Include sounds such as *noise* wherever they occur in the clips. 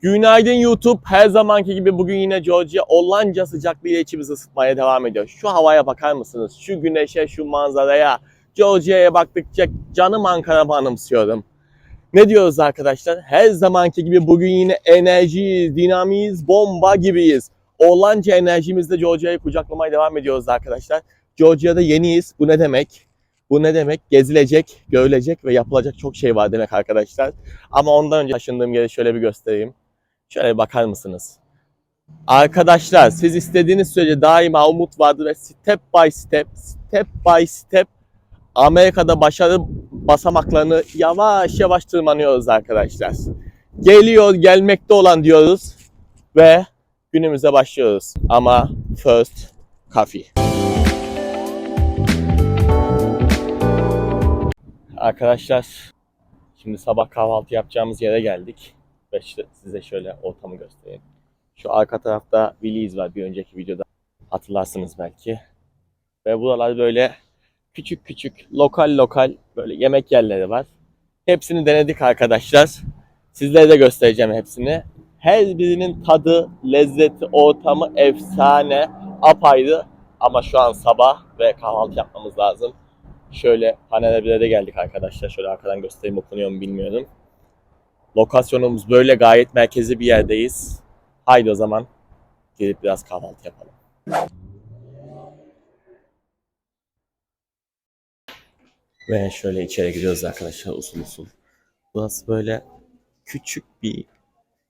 Günaydın YouTube. Her zamanki gibi bugün yine Georgia Ollanca sıcaklığıyla içimizi ısıtmaya devam ediyor. Şu havaya bakar mısınız? Şu güneşe, şu manzaraya. Georgia'ya baktıkça canım Ankara'mı anımsıyorum. Ne diyoruz arkadaşlar? Her zamanki gibi bugün yine enerjiyiz, dinamiyiz, bomba gibiyiz. Ollanca enerjimizle Georgia'yı kucaklamaya devam ediyoruz arkadaşlar. Georgia'da yeniyiz. Bu ne demek? Bu ne demek? Gezilecek, görülecek ve yapılacak çok şey var demek arkadaşlar. Ama ondan önce taşındığım yeri şöyle bir göstereyim. Şöyle bakar mısınız? Arkadaşlar siz istediğiniz sürece daima umut vardır ve step by step, step by step Amerika'da başarı basamaklarını yavaş yavaş tırmanıyoruz arkadaşlar. Geliyor, gelmekte olan diyoruz ve günümüze başlıyoruz. Ama first coffee. Arkadaşlar şimdi sabah kahvaltı yapacağımız yere geldik. Ve size şöyle ortamı göstereyim. Şu arka tarafta Willy's var bir önceki videoda. Hatırlarsınız belki. Ve buralar böyle küçük küçük lokal lokal böyle yemek yerleri var. Hepsini denedik arkadaşlar. Sizlere de göstereceğim hepsini. Her birinin tadı, lezzeti, ortamı efsane, apayrı. Ama şu an sabah ve kahvaltı yapmamız lazım. Şöyle panele bir de geldik arkadaşlar. Şöyle arkadan göstereyim okunuyor mu bilmiyorum. Lokasyonumuz böyle gayet merkezi bir yerdeyiz. Haydi o zaman gelip biraz kahvaltı yapalım. Ve şöyle içeri giriyoruz arkadaşlar usul usul. Burası böyle küçük bir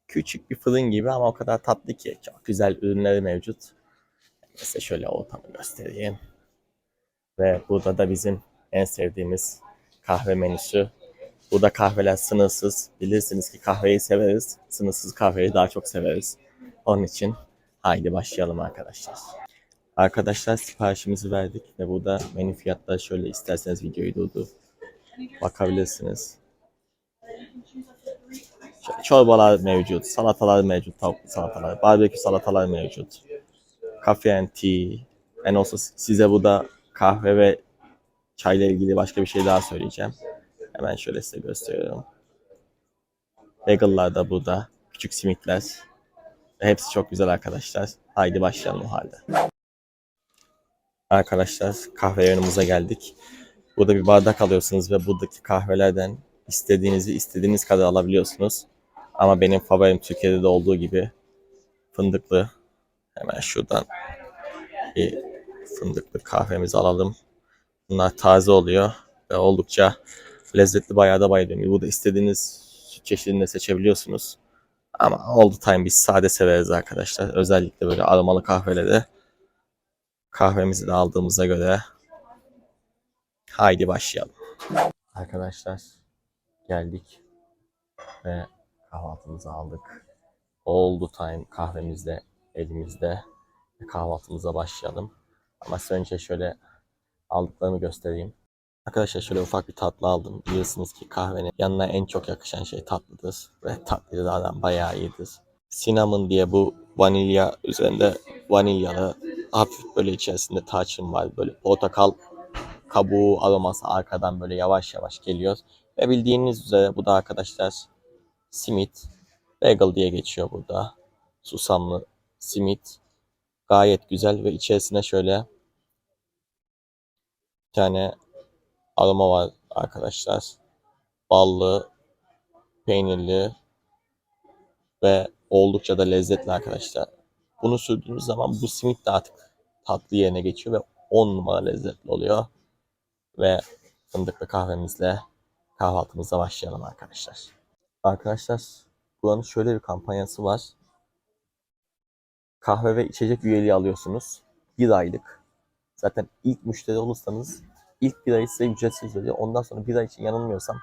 küçük bir fırın gibi ama o kadar tatlı ki çok güzel ürünleri mevcut. Size şöyle ortamı göstereyim. Ve burada da bizim en sevdiğimiz kahve menüsü. Burada kahveler sınırsız. Bilirsiniz ki kahveyi severiz. Sınırsız kahveyi daha çok severiz. Onun için haydi başlayalım arkadaşlar. Arkadaşlar siparişimizi verdik ve burada menü fiyatları şöyle isterseniz videoyu durdur. Bakabilirsiniz. Çorbalar mevcut, salatalar mevcut, tavuklu salatalar, barbekü salatalar mevcut. Coffee and tea. And also size burada kahve ve çayla ilgili başka bir şey daha söyleyeceğim. Hemen şöyle size gösteriyorum. Bagel'lar da burada. Küçük simitler. Hepsi çok güzel arkadaşlar. Haydi başlayalım o halde. Arkadaşlar kahve yanımıza geldik. Burada bir bardak alıyorsunuz ve buradaki kahvelerden istediğinizi istediğiniz kadar alabiliyorsunuz. Ama benim favorim Türkiye'de de olduğu gibi fındıklı. Hemen şuradan bir fındıklı kahvemizi alalım. Bunlar taze oluyor ve oldukça lezzetli bayağı da bayılıyorum. Burada istediğiniz süt çeşidini seçebiliyorsunuz. Ama all the time biz sade severiz arkadaşlar. Özellikle böyle aromalı kahveleri. Kahvemizi de aldığımıza göre haydi başlayalım. Arkadaşlar geldik ve kahvaltımızı aldık. All the time kahvemiz de elimizde kahvaltımıza başlayalım. Ama size önce şöyle aldıklarımı göstereyim. Arkadaşlar şöyle ufak bir tatlı aldım. Biliyorsunuz ki kahvenin yanına en çok yakışan şey tatlıdır. Ve tatlı zaten bayağı iyidir. Cinnamon diye bu vanilya üzerinde vanilyalı hafif böyle içerisinde tarçın var. Böyle portakal kabuğu aroması arkadan böyle yavaş yavaş geliyor. Ve bildiğiniz üzere bu da arkadaşlar simit. Bagel diye geçiyor burada. Susamlı simit. Gayet güzel ve içerisine şöyle bir tane aroma var arkadaşlar. Ballı, peynirli ve oldukça da lezzetli arkadaşlar. Bunu sürdüğünüz zaman bu simit de artık tatlı yerine geçiyor ve 10 numara lezzetli oluyor. Ve fındıklı kahvemizle kahvaltımıza başlayalım arkadaşlar. Arkadaşlar buranın şöyle bir kampanyası var. Kahve ve içecek üyeliği alıyorsunuz. Bir aylık. Zaten ilk müşteri olursanız ilk bir ayı size ücretsiz veriyor. Ondan sonra bir ay için yanılmıyorsam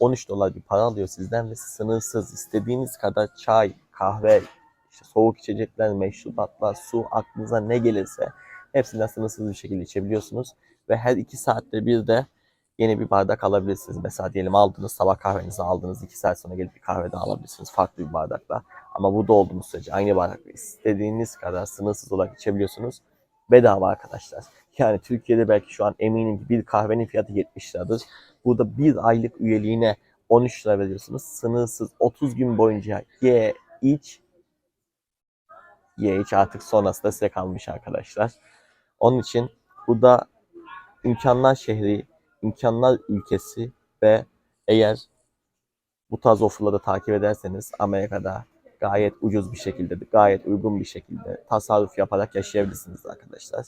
13 dolar bir para alıyor sizden ve sınırsız istediğiniz kadar çay, kahve, işte soğuk içecekler, meşrubatlar, su aklınıza ne gelirse hepsinden sınırsız bir şekilde içebiliyorsunuz. Ve her iki saatte bir de yeni bir bardak alabilirsiniz. Mesela diyelim aldınız sabah kahvenizi aldınız. iki saat sonra gelip bir kahve daha alabilirsiniz farklı bir bardakla. Ama burada olduğunuz sürece aynı bardakla istediğiniz kadar sınırsız olarak içebiliyorsunuz. Bedava arkadaşlar. Yani Türkiye'de belki şu an eminim ki bir kahvenin fiyatı 70 liradır. Burada bir aylık üyeliğine 13 lira veriyorsunuz. Sınırsız 30 gün boyunca ye, iç, ye iç artık sonrası da size kalmış arkadaşlar. Onun için bu da imkanlar şehri, imkanlar ülkesi ve eğer bu tarz offerları takip ederseniz Amerika'da gayet ucuz bir şekilde, gayet uygun bir şekilde tasarruf yaparak yaşayabilirsiniz arkadaşlar.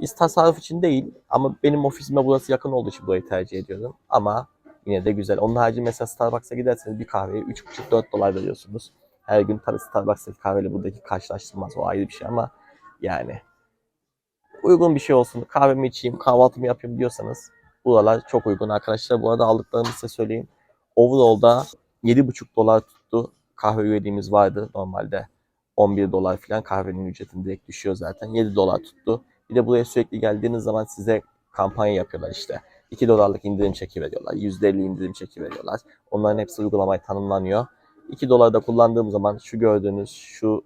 Biz tasarruf için değil ama benim ofisime burası yakın olduğu için burayı tercih ediyorum. Ama yine de güzel. Onun harici mesela Starbucks'a giderseniz bir kahveye 3,5-4 dolar veriyorsunuz. Her gün tabii Starbucks'taki kahveyle buradaki karşılaştırmaz o ayrı bir şey ama yani uygun bir şey olsun. Kahvemi içeyim, kahvaltımı yapayım diyorsanız buralar çok uygun arkadaşlar. Bu arada aldıklarımı size söyleyeyim. Overall'da 7,5 dolar tuttu. Kahve üyeliğimiz vardı normalde. 11 dolar falan kahvenin ücretini direkt düşüyor zaten. 7 dolar tuttu. Bir de buraya sürekli geldiğiniz zaman size kampanya yapıyorlar işte. 2 dolarlık indirim çeki veriyorlar. %50 indirim çeki veriyorlar. Onların hepsi uygulamaya tanımlanıyor. 2 dolarda kullandığım zaman şu gördüğünüz şu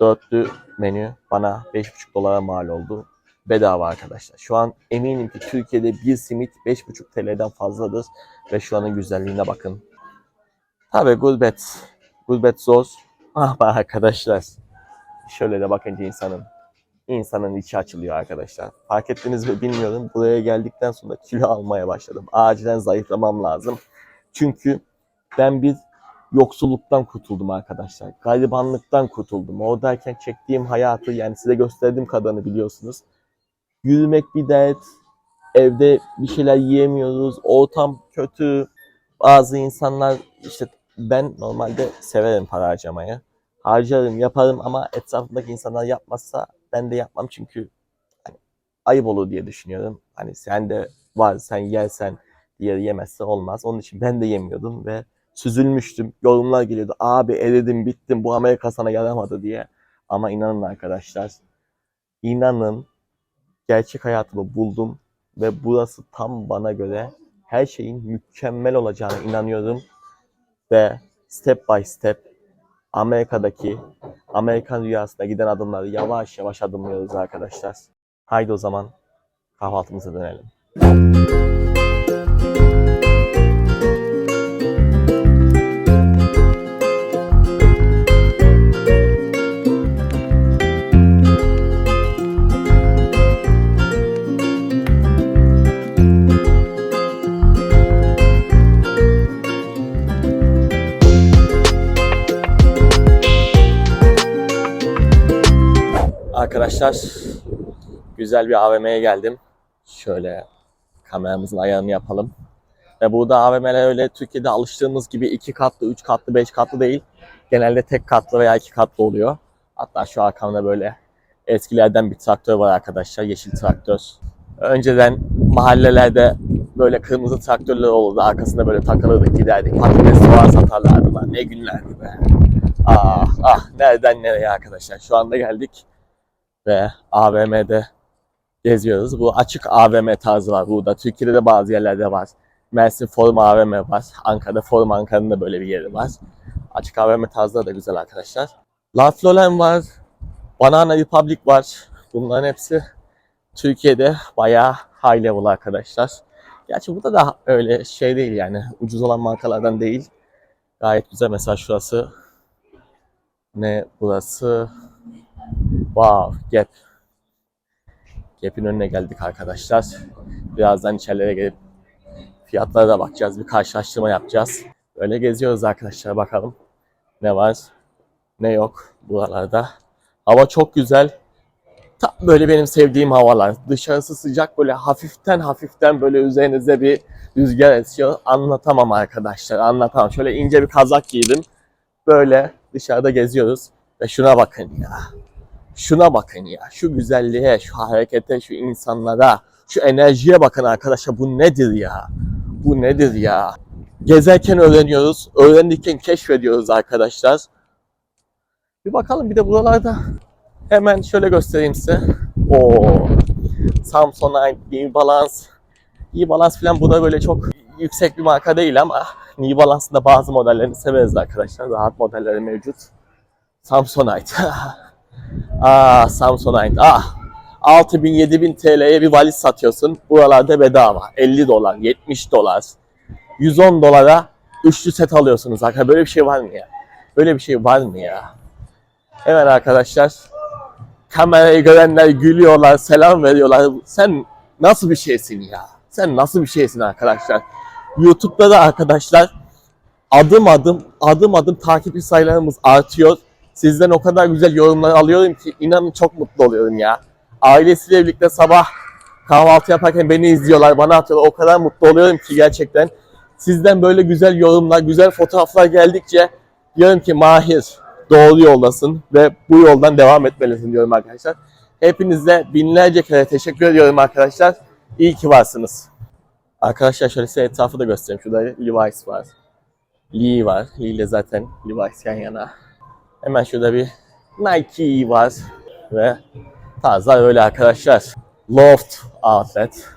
dörtlü menü bana 5,5 dolara mal oldu. Bedava arkadaşlar. Şu an eminim ki Türkiye'de bir simit 5,5 TL'den fazladır. Ve şu anın güzelliğine bakın. Tabi gurbet. Gurbet zor. *laughs* Ah be arkadaşlar. Şöyle de bakınca insanın insanın içi açılıyor arkadaşlar. Fark ettiniz mi bilmiyorum. Buraya geldikten sonra kilo almaya başladım. Acilen zayıflamam lazım. Çünkü ben bir yoksulluktan kurtuldum arkadaşlar. Garibanlıktan kurtuldum. Oradayken çektiğim hayatı yani size gösterdiğim kadarını biliyorsunuz. Yürümek bir dert. Evde bir şeyler yiyemiyoruz. Ortam kötü. Bazı insanlar işte ben normalde severim para harcamayı. Harcarım, yaparım ama etrafımdaki insanlar yapmazsa ben de yapmam çünkü hani ayıp olur diye düşünüyorum. Hani sen de var sen yersen diğeri yemezse olmaz. Onun için ben de yemiyordum ve süzülmüştüm. Yorumlar geliyordu. Abi eridim bittim bu Amerika sana yaramadı diye. Ama inanın arkadaşlar. inanın gerçek hayatımı buldum ve burası tam bana göre her şeyin mükemmel olacağına inanıyorum ve step by step Amerika'daki Amerikan rüyasına giden adımları yavaş yavaş adımlıyoruz arkadaşlar. Haydi o zaman kahvaltımıza dönelim. Arkadaşlar güzel bir AVM'ye geldim. Şöyle kameramızın ayarını yapalım. Ve burada AVM'ler öyle Türkiye'de alıştığımız gibi iki katlı, üç katlı, beş katlı değil. Genelde tek katlı veya iki katlı oluyor. Hatta şu arkamda böyle eskilerden bir traktör var arkadaşlar. Yeşil traktör. Önceden mahallelerde böyle kırmızı traktörler olurdu. Arkasında böyle takılırdık giderdik. Patates soğan satarlardı lan. Ne günlerdi be. Ah ah nereden nereye arkadaşlar. Şu anda geldik ve AVM'de geziyoruz. Bu açık AVM tarzı var burada. Türkiye'de de bazı yerlerde var. Mersin Forum AVM var. Ankara'da Forum Ankara'nın da böyle bir yeri var. Açık AVM tarzları da güzel arkadaşlar. Ralph Lauren var. Banana Republic var. Bunların hepsi Türkiye'de bayağı high level arkadaşlar. Gerçi burada da öyle şey değil yani. Ucuz olan markalardan değil. Gayet güzel. Mesela şurası ne burası? Wow, Gap. Gap'in önüne geldik arkadaşlar. Birazdan içerilere gelip fiyatlara da bakacağız. Bir karşılaştırma yapacağız. Böyle geziyoruz arkadaşlar bakalım. Ne var, ne yok buralarda. Hava çok güzel. Tam böyle benim sevdiğim havalar. Dışarısı sıcak böyle hafiften hafiften böyle üzerinize bir rüzgar esiyor. Anlatamam arkadaşlar anlatamam. Şöyle ince bir kazak giydim. Böyle dışarıda geziyoruz. Ve şuna bakın ya. Şuna bakın ya. Şu güzelliğe, şu harekete, şu insanlara, şu enerjiye bakın arkadaşlar. Bu nedir ya? Bu nedir ya? Gezerken öğreniyoruz. Öğrendikçe keşfediyoruz arkadaşlar. Bir bakalım bir de buralarda hemen şöyle göstereyim size. Oo. Samsonite, New Balance. New Balance falan bu da böyle çok yüksek bir marka değil ama New Balance'ın da bazı modellerini severiz arkadaşlar. Rahat modelleri mevcut. Samsonite. *laughs* ah Samsonite. Ah. 6000 7000 TL'ye bir valiz satıyorsun. Buralarda bedava. 50 dolar, 70 dolar. 110 dolara üçlü set alıyorsunuz arkadaşlar. Böyle bir şey var mı ya? Böyle bir şey var mı ya? Hemen arkadaşlar kamerayı görenler gülüyorlar, selam veriyorlar. Sen nasıl bir şeysin ya? Sen nasıl bir şeysin arkadaşlar? YouTube'da da arkadaşlar adım adım adım adım takipçi sayılarımız artıyor. Sizden o kadar güzel yorumlar alıyorum ki inanın çok mutlu oluyorum ya. Ailesiyle birlikte sabah kahvaltı yaparken beni izliyorlar, bana atıyorlar. O kadar mutlu oluyorum ki gerçekten. Sizden böyle güzel yorumlar, güzel fotoğraflar geldikçe diyorum ki Mahir doğru yoldasın ve bu yoldan devam etmelisin diyorum arkadaşlar. Hepinize binlerce kere teşekkür ediyorum arkadaşlar. İyi ki varsınız. Arkadaşlar şöyle size etrafı da göstereyim. Şurada Levi's var. Lee var. Lee ile zaten Levi's yan yana. Hemen şurada bir Nike var. Ve tarzlar öyle arkadaşlar. Loft Outlet.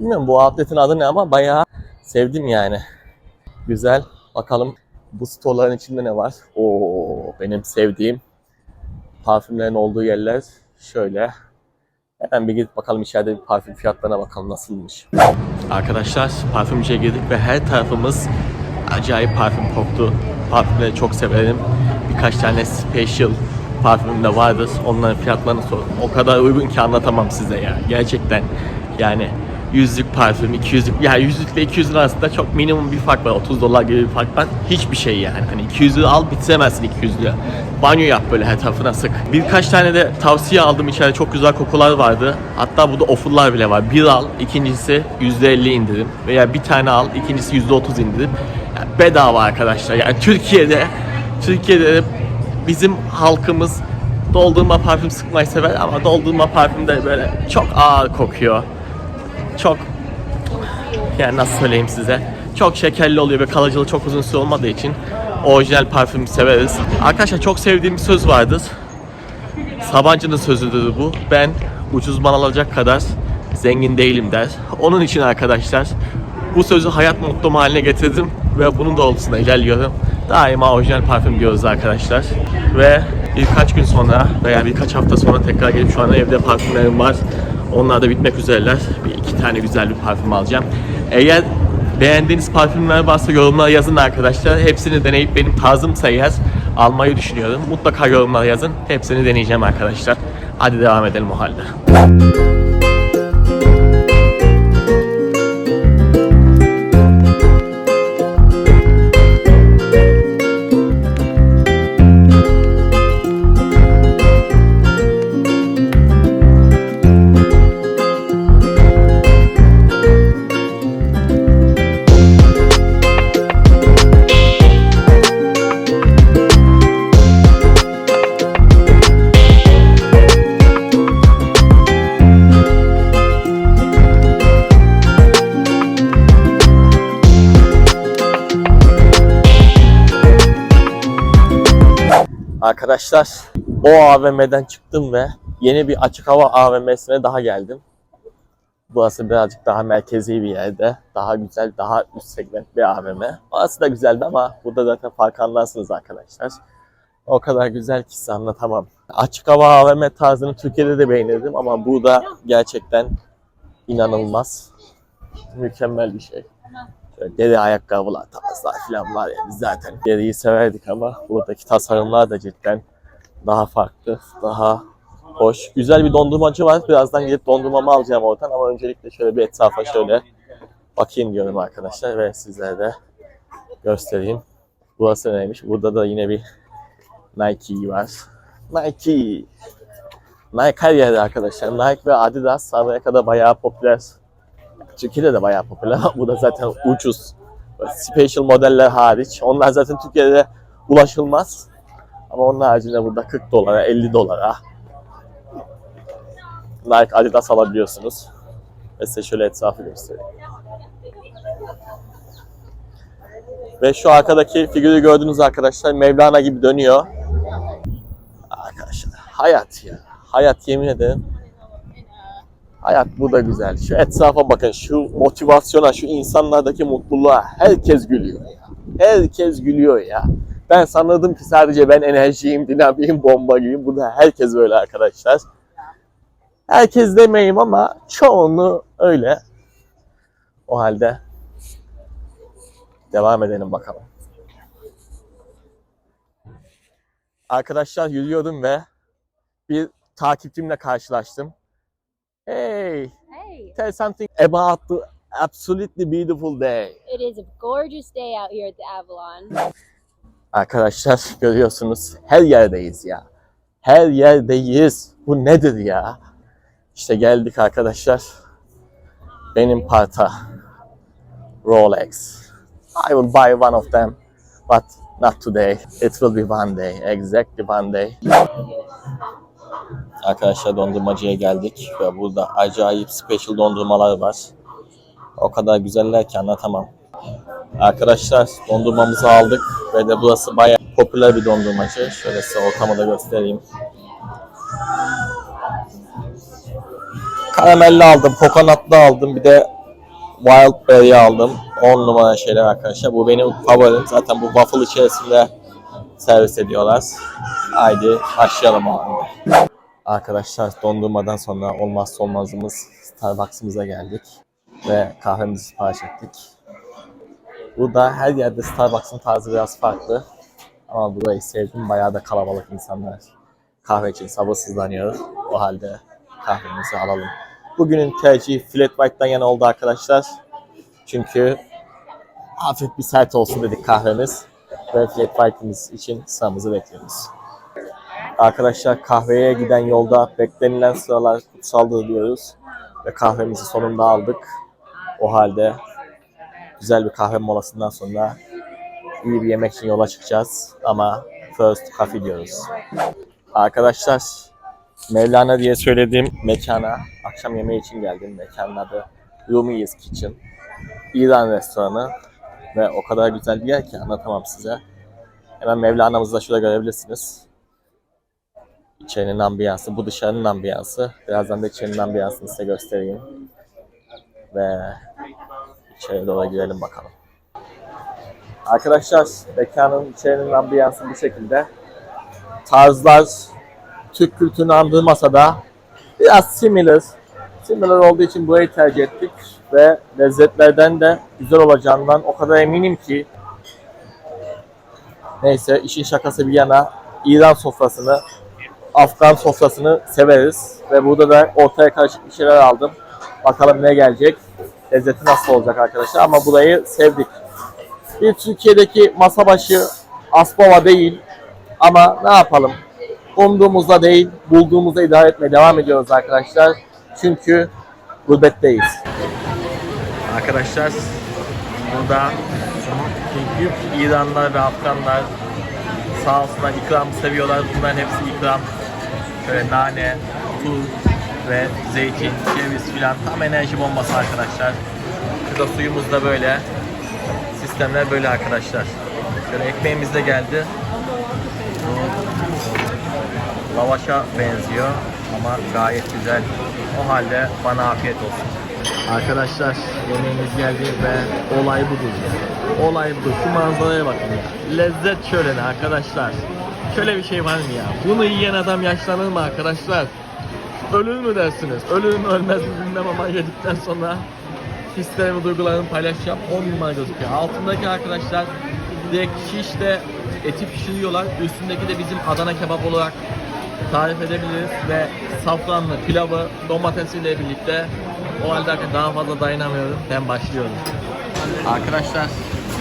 Bilmiyorum bu outlet'in adı ne ama bayağı sevdim yani. Güzel. Bakalım bu storeların içinde ne var? Oo benim sevdiğim parfümlerin olduğu yerler şöyle. Hemen bir gidip bakalım içeride bir parfüm fiyatlarına bakalım nasılmış. Arkadaşlar parfümcüye girdik ve her tarafımız acayip parfüm koktu. Parfümleri çok severim. Birkaç tane special parfümüm de vardır. Onların fiyatlarını sorun. O kadar uygun ki anlatamam size ya. Gerçekten yani yüzlük parfüm, 200'lük yani yüzlükle 200'ün arasında çok minimum bir fark var. 30 dolar gibi bir fark var. Hiçbir şey yani. Hani 200'ü al bitiremezsin 200'lü. Banyo yap böyle her tarafına sık. Birkaç tane de tavsiye aldım. İçeride çok güzel kokular vardı. Hatta burada ofurlar bile var. Bir al, ikincisi %50 indirim. Veya bir tane al, ikincisi %30 indirim. Yani bedava arkadaşlar. Yani Türkiye'de Türkiye'de bizim halkımız doldurma parfüm sıkmayı sever ama doldurma parfüm de böyle çok ağır kokuyor. Çok yani nasıl söyleyeyim size çok şekerli oluyor ve kalıcılığı çok uzun süre olmadığı için orijinal parfüm severiz. Arkadaşlar çok sevdiğim bir söz vardır. Sabancı'nın sözüdür bu. Ben ucuz mal alacak kadar zengin değilim der. Onun için arkadaşlar bu sözü hayat mottom haline getirdim ve bunun doğrultusunda ilerliyorum. Daima orijinal parfüm diyoruz arkadaşlar. Ve birkaç gün sonra veya birkaç hafta sonra tekrar gelip şu an evde parfümlerim var. Onlar da bitmek üzereler. Bir iki tane güzel bir parfüm alacağım. Eğer beğendiğiniz parfümler varsa yorumlara yazın arkadaşlar. Hepsini deneyip benim tarzımsa eğer almayı düşünüyorum. Mutlaka yorumlara yazın. Hepsini deneyeceğim arkadaşlar. Hadi devam edelim o halde. Arkadaşlar o AVM'den çıktım ve yeni bir açık hava AVM'sine daha geldim. Burası birazcık daha merkezi bir yerde. Daha güzel, daha üst segment bir AVM. Orası da güzeldi ama burada zaten fark anlarsınız arkadaşlar. O kadar güzel ki size anlatamam. Açık hava AVM tarzını Türkiye'de de beğenirdim ama burada gerçekten inanılmaz. Mükemmel bir şey. Şöyle ayakkabılar, tarzlar falan var ya biz zaten deriyi severdik ama buradaki tasarımlar da cidden daha farklı, daha hoş. Güzel bir dondurmacı var. Birazdan gidip dondurmamı alacağım oradan ama öncelikle şöyle bir etrafa şöyle bakayım diyorum arkadaşlar ve sizlere de göstereyim. Burası neymiş? Burada da yine bir Nike var. Nike. Nike her yerde arkadaşlar. Nike ve Adidas Amerika'da bayağı popüler. Türkiye'de de bayağı popüler. *laughs* Bu da zaten ucuz. Special modeller hariç. Onlar zaten Türkiye'de ulaşılmaz. Ama onun haricinde burada 40 dolara, 50 dolara Nike, Adidas alabiliyorsunuz. Ve size şöyle etrafı göstereyim. Ve şu arkadaki figürü gördüğünüz arkadaşlar Mevlana gibi dönüyor. Arkadaşlar hayat ya. Hayat yemin ederim. Hayat bu da güzel. Şu etrafa bakın, şu motivasyona, şu insanlardaki mutluluğa herkes gülüyor ya. Herkes gülüyor ya. Ben sanırdım ki sadece ben enerjiyim, dinamiyim, bomba gibiyim. Burada herkes böyle arkadaşlar. Herkes demeyeyim ama çoğunu öyle. O halde devam edelim bakalım. Arkadaşlar yürüyordum ve bir takipçimle karşılaştım. Hey, Hey, tell something about the absolutely beautiful day. it is a gorgeous day out here at the Avalon. Arkadaşlar görüyorsunuz her yerdeyiz ya. Her yerdeyiz. Bu nedir ya? İşte geldik arkadaşlar. Benim parta. Rolex. I will buy one of them. But not today. It will be one day. Exactly one day. Arkadaşlar dondurmacıya geldik ve burada acayip special dondurmalar var. O kadar güzeller ki anlatamam. Arkadaşlar dondurmamızı aldık ve de burası bayağı popüler bir dondurmacı. Şöyle size ortamı da göstereyim. Karamelli aldım, kokonatlı aldım, bir de wild berry aldım. 10 numara şeyler arkadaşlar. Bu benim favorim. Zaten bu waffle içerisinde servis ediyorlar. Haydi başlayalım halde. Arkadaşlar dondurmadan sonra olmazsa olmazımız Starbucks'ımıza geldik. Ve kahvemizi sipariş ettik. Burada her yerde Starbucks'ın tarzı biraz farklı. Ama burayı sevdim. Bayağı da kalabalık insanlar. Kahve için sabırsızlanıyor. O halde kahvemizi alalım. Bugünün tercihi Flat White'dan yana oldu arkadaşlar. Çünkü hafif bir sert olsun dedik kahvemiz. Ve Flat White'ımız için sıramızı bekliyoruz. Arkadaşlar kahveye giden yolda beklenilen sıralar kutsaldır diyoruz. Ve kahvemizi sonunda aldık. O halde güzel bir kahve molasından sonra iyi bir yemek için yola çıkacağız. Ama first coffee diyoruz. Arkadaşlar Mevlana diye söylediğim mekana akşam yemeği için geldim. Mekanın adı Rumi's Kitchen. İran restoranı ve o kadar güzel bir yer ki anlatamam size. Hemen Mevlana'mızı da şurada görebilirsiniz. İçerinin ambiyansı, bu dışarının ambiyansı. Birazdan da içerinin ambiyansını size göstereyim. Ve İçeri doğru girelim bakalım. Arkadaşlar mekanın içerinin ambiyansı bu şekilde. Tarzlar Türk kültürünü andırmasa da biraz similar. Similar olduğu için burayı tercih ettik ve lezzetlerden de güzel olacağından o kadar eminim ki neyse işin şakası bir yana İran sofrasını Afgan sofrasını severiz ve burada da ortaya karışık bir şeyler aldım. Bakalım ne gelecek lezzeti nasıl olacak arkadaşlar ama burayı sevdik. Bir Türkiye'deki masa başı Aspava değil ama ne yapalım? Umduğumuzda değil, bulduğumuzda idare etmeye devam ediyoruz arkadaşlar. Çünkü gurbetteyiz. Arkadaşlar burada çünkü İranlar ve Afganlar sağ olsunlar ikram seviyorlar. Bunların hepsi ikram. Şöyle nane, tuz, ve zeytin, ceviz filan tam enerji bombası arkadaşlar. Şurada suyumuz da böyle. Sistemler böyle arkadaşlar. Şöyle ekmeğimiz de geldi. Bu lavaşa benziyor ama gayet güzel. O halde bana afiyet olsun. Arkadaşlar yemeğimiz geldi ve olay budur ya. Olay budur. Şu manzaraya bakın ya. Lezzet şöyle arkadaşlar. Şöyle bir şey var mı ya? Bunu yiyen adam yaşlanır mı arkadaşlar? Ölür mü dersiniz? Ölür mü ölmez mi bilmem ama yedikten sonra hislerimi, duygularımı paylaşacağım. 10 numara gözüküyor. Altındaki arkadaşlar direkt şişte eti pişiriyorlar. Üstündeki de bizim Adana kebap olarak tarif edebiliriz ve safranlı pilavı domatesiyle birlikte o halde daha fazla dayanamıyorum. Ben başlıyorum. Arkadaşlar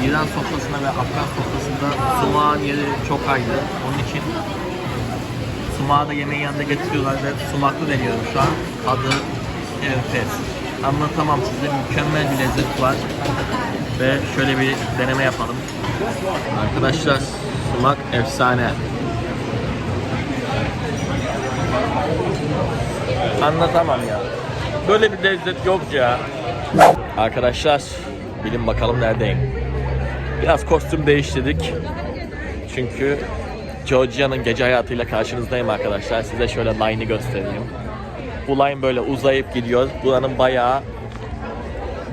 İran sofrasında ve Afgan sofrasında sumağın yeri çok ayrı. Onun için Sumağı da yemeğin yanında getiriyorlar ve sumaklı deniyorum şu an. Tadı enfes. Anlatamam size mükemmel bir lezzet var. Ve şöyle bir deneme yapalım. Arkadaşlar sumak efsane. Anlatamam ya. Böyle bir lezzet yok ya. Arkadaşlar bilin bakalım neredeyim. Biraz kostüm değiştirdik. Çünkü Georgia'nın gece hayatıyla karşınızdayım arkadaşlar. Size şöyle line'ı göstereyim. Bu line böyle uzayıp gidiyor. Buranın bayağı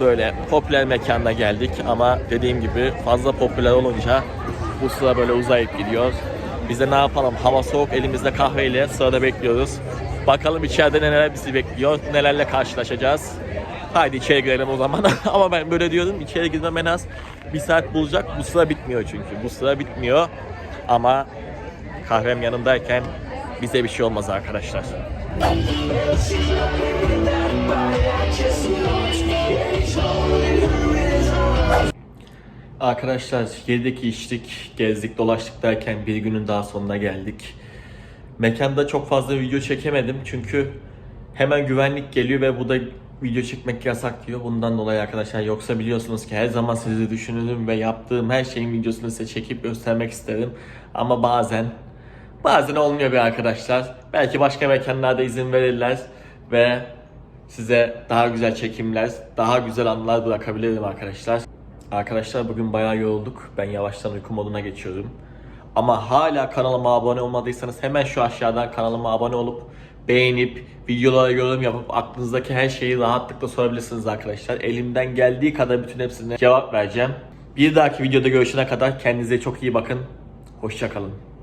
böyle popüler mekana geldik ama dediğim gibi fazla popüler olunca bu sıra böyle uzayıp gidiyor. Biz de ne yapalım? Hava soğuk elimizde kahveyle sırada bekliyoruz. Bakalım içeride neler bizi bekliyor, nelerle karşılaşacağız. Haydi içeri girelim o zaman. *laughs* Ama ben böyle diyorum içeri girmem en az bir saat bulacak. Bu sıra bitmiyor çünkü. Bu sıra bitmiyor. Ama kahvem yanındayken bize bir şey olmaz arkadaşlar. Arkadaşlar yedik içtik, gezdik dolaştık derken bir günün daha sonuna geldik. Mekanda çok fazla video çekemedim çünkü hemen güvenlik geliyor ve bu da video çekmek yasak diyor. Bundan dolayı arkadaşlar yoksa biliyorsunuz ki her zaman sizi düşünürüm ve yaptığım her şeyin videosunu size çekip göstermek isterim. Ama bazen bazen olmuyor be arkadaşlar. Belki başka mekanlarda izin verirler ve size daha güzel çekimler, daha güzel anılar bırakabilirim arkadaşlar. Arkadaşlar bugün bayağı yorulduk. Ben yavaştan uyku moduna geçiyorum. Ama hala kanalıma abone olmadıysanız hemen şu aşağıdan kanalıma abone olup beğenip videolara yorum yapıp aklınızdaki her şeyi rahatlıkla sorabilirsiniz arkadaşlar. Elimden geldiği kadar bütün hepsine cevap vereceğim. Bir dahaki videoda görüşene kadar kendinize çok iyi bakın. Hoşçakalın.